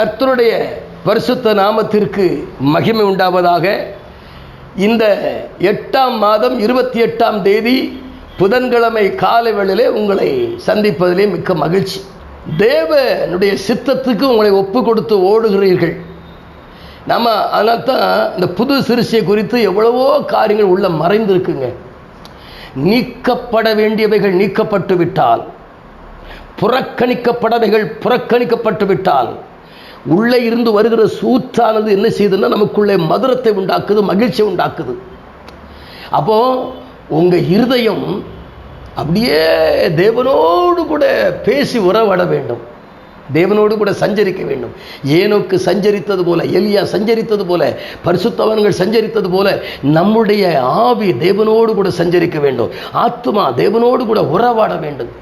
கர்த்தருடைய பரிசுத்த நாமத்திற்கு மகிமை உண்டாவதாக. இந்த எட்டாம் மாதம் இருபத்தி எட்டாம் தேதி புதன்கிழமை காலை வேளையிலே உங்களை சந்திப்பதிலே மிக்க மகிழ்ச்சி. தேவனுடைய சித்தத்துக்கு உங்களை ஒப்பு கொடுத்து ஓடுகிறீர்கள். நம்ம அதனால் தான் இந்த புது சிறுசியை குறித்து எவ்வளவோ காரியங்கள் உள்ள மறைந்திருக்குங்க. நீக்கப்பட வேண்டியவைகள் நீக்கப்பட்டு விட்டால் புறக்கணிக்கப்படவைகள் புறக்கணிக்கப்பட்டு விட்டால் உள்ளே இருந்து வருகிற சூற்றானது என்ன செய்யுதுன்னா நமக்குள்ளே மதுரத்தை உண்டாக்குது மகிழ்ச்சியை உண்டாக்குது. அப்போ உங்க இருதயம் அப்படியே தேவனோடு கூட பேசி உறவாட வேண்டும். தேவனோடு கூட சஞ்சரிக்க வேண்டும். ஏனோக்கு சஞ்சரித்தது போல எலியா சஞ்சரித்தது போல பரிசுத்தவன்கள் சஞ்சரித்தது போல நம்முடைய ஆவி தேவனோடு கூட சஞ்சரிக்க வேண்டும். ஆத்மா தேவனோடு கூட உறவாட வேண்டும்.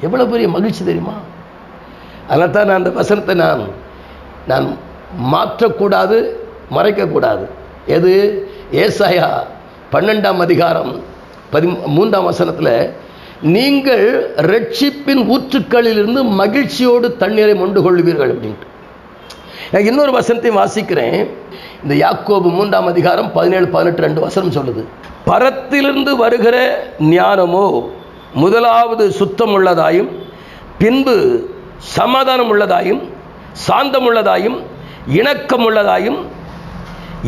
எவ்வளவு பெரிய மகிழ்ச்சி தெரியுமா? அதனால் தான் நான் அந்த வசனத்தை நான் நான் மாற்றக்கூடாது மறைக்கக்கூடாது. எது? ஏசாயா பன்னெண்டாம் அதிகாரம் பதி மூன்றாம் வசனத்தில் நீங்கள் ரட்சிப்பின் ஊற்றுக்களிலிருந்து மகிழ்ச்சியோடு தண்ணீரை மொண்டு கொள்வீர்கள் அப்படின்ட்டு. நான் இன்னொரு வசனத்தையும் வாசிக்கிறேன். இந்த யாக்கோபு மூன்றாம் அதிகாரம் பதினேழு பதினெட்டு ரெண்டு வசனம் சொல்லுது. பரத்திலிருந்து வருகிற ஞானமோ முதலாவது சுத்தம் உள்ளதாயும் பின்பு சமாதானம் உள்ளதாயும் சாந்தம் உள்ளதாயும்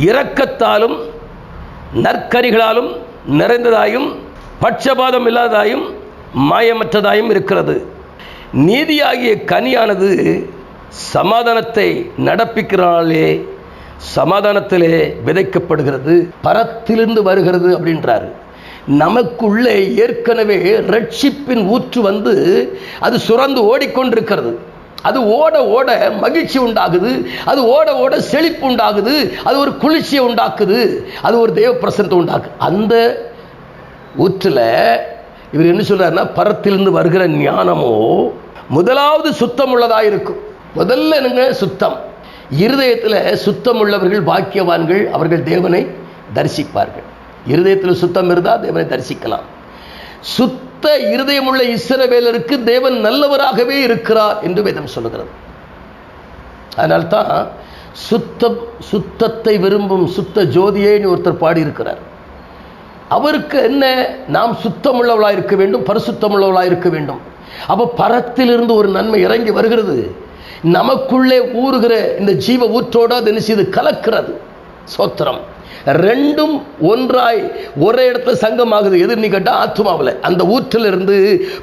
இரக்கத்தாலும் நற்கரிகளாலும் நிறைந்ததாயும் பட்சபாதம் இல்லாததாயும் மாயமற்றதாயும் இருக்கிறது. நீதியாகிய கனியானது சமாதானத்தை நடப்பிக்கிறாலே சமாதானத்திலே விதைக்கப்படுகிறது பரத்திலிருந்து வருகிறது அப்படின்றாரு. நமக்குள்ளே ஏற்கனவே ரட்சிப்பின் ஊற்று வந்து அது சுரந்து ஓடிக்கொண்டிருக்கிறது. அது ஓட ஓட மகிழ்ச்சி உண்டாகுது. அது ஓட ஓட செழிப்பு உண்டாகுது. அது ஒரு குளிர்ச்சியை உண்டாக்குது. அது ஒரு தேவ பிரசனத்தை உண்டாக்கு. அந்த ஊற்றில் இவர் என்ன சொல்றாருன்னா பரத்திலிருந்து வருகிற ஞானமோ முதலாவது சுத்தம் உள்ளதாக இருக்கும். முதல்ல என்னங்க? சுத்தம். இருதயத்தில் சுத்தம் உள்ளவர்கள் பாக்கியவான்கள் அவர்கள் தேவனை தரிசிப்பார்கள். இருதயத்தில் சுத்தம் இருந்தால் தேவனை தரிசிக்கலாம். சுத்த இருதயமுள்ள இஸ்ரவேலருக்கு தேவன் நல்லவராகவே இருக்கிறார் என்று வேதம் சொல்லுகிறது. அதனால்தான் சுத்தம் சுத்தத்தை விரும்பும் சுத்த ஜோதியேன்னு ஒருத்தர் பாடியிருக்கிறார். அவருக்கு என்ன? நாம் சுத்தமுள்ளவளாக இருக்க வேண்டும் பரிசுத்தமுள்ளவளாக இருக்க வேண்டும். அப்போ பரத்திலிருந்து ஒரு நன்மை இறங்கி வருகிறது. நமக்குள்ளே ஊறுகிற இந்த ஜீவ ஊற்றோடு அது என்ன செய்து கலக்கிறது. சோத்திரம். ரெண்டும் ஒன்றாய் ஒரே இடத்துல சங்கமாகுது. எதுன்னு கேட்டால் ஆத்மாவில் அந்த ஊற்றிலிருந்து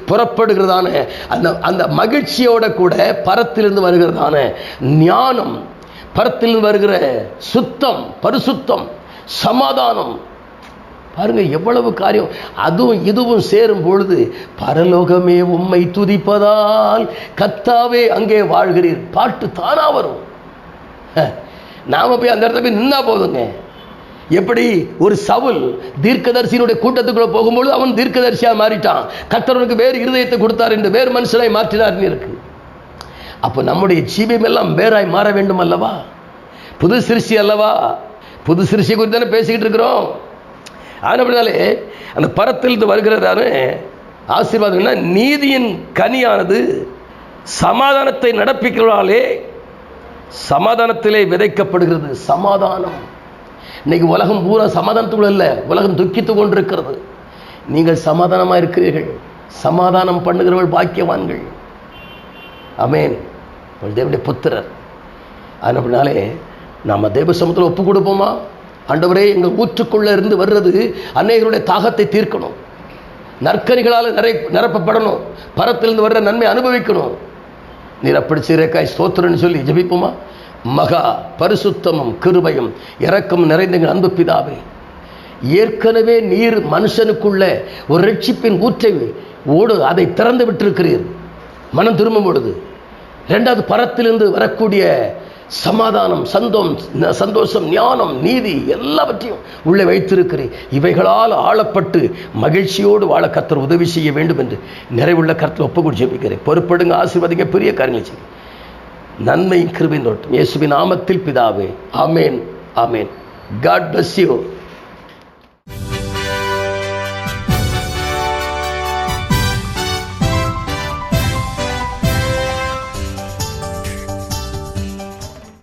புறப்படுகிறதான அந்த அந்த மகிழ்ச்சியோட கூட பரத்திலிருந்து வருகிறதான ஞானம் பரத்திலிருந்து வருகிற சுத்தம் பரிசுத்தம் சமாதானம். பாருங்க எவ்வளவு காரியம். அதுவும் இதுவும் சேரும் பொழுது பரலோகமே உம்மை துதிப்பதால் கத்தாவே அங்கே வாழ்கிறீர். பாட்டு தானா வரும். நாம போய் அந்த இடத்துல போய் நின்னா போதுங்க. எப்படி? ஒரு சவுல் தீர்க்கதரிசியினுடைய கூட்டத்துக்குள்ள போகும்போது அவன் தீர்க்கதரிசியாக மாறிட்டான். கத்தரனுக்கு வேறு இருதயத்தை கொடுத்தார் என்று வேறு மனுஷனாய் மாற்றினார் இருக்கு. அப்போ நம்முடைய ஜீவியம் எல்லாம் வேறாய் மாற வேண்டும் அல்லவா? புது சிருஷ்டி அல்லவா? புது சிருஷ்டி குறித்து தானே பேசிக்கிட்டு இருக்கிறோம். ஆனப்படினாலே அந்த பரத்திலிருந்து வருகிறதான ஆசீர்வாதம்னா நீதியின் கனியானது சமாதானத்தை நடப்பிக்கிறவர்களாலே சமாதானத்திலே விதைக்கப்படுகிறது. சமாதானம். இன்னைக்கு உலகம் பூரா சமாதானத்துக்குள்ள இல்லை உலகம் துக்கித்து கொண்டிருக்கிறது. நீங்கள் சமாதானமாக இருக்கிறீர்கள். சமாதானம் பண்ணுகிறவர்கள் பாக்கியவான்கள். அமேன் தேவனுடைய புத்திரர். அதனாலே நம்ம தேவ சமத்தில் ஒப்பு கொடுப்போமா? ஆண்டவரே எங்கள் ஊற்றுக்குள்ளே இருந்து வர்றது அநேகருடைய தாகத்தை தீர்க்கணும். நற்கனிகளால் நிறை நிரப்பப்படணும். பரத்திலிருந்து வர்ற நன்மை அனுபவிக்கணும். நீர் அப்படி சீரக்காய் ஸ்தோத்திரன்னு சொல்லி ஜபிப்போமா? மகா பரிசுத்தமும் கிருபையும் இறக்கம் நிறைந்த அன்பு பிதாவே. ஏற்கனவே நீர் மனுஷனுக்குள்ள ஒரு ரட்சிப்பின் ஊற்றை ஓடு அதை திறந்து விட்டிருக்கிறீர். மனம் திரும்பும் பொழுது ரெண்டாவது பரத்திலிருந்து வரக்கூடிய சமாதானம் சந்தோம் சந்தோஷம் ஞானம் நீதி எல்லாவற்றையும் உள்ளே வைத்திருக்கிறேன் இவைகளால் ஆளப்பட்டு மகிழ்ச்சியோடு வாழ கத்தர் உதவி செய்ய வேண்டும் என்று நிறைவுள்ள கருத்தில் ஒப்புக்கூடி ஜெபிக்கிறேன். பொறுப்படுங்க ஆசீர்வதிங்க பெரிய காரியங்கள் செய்யும் நன்மையும் கிருபின் தோட்டம். இயேசுவின் நாமத்தில் பிதாவே ஆமேன் ஆமேன். God bless you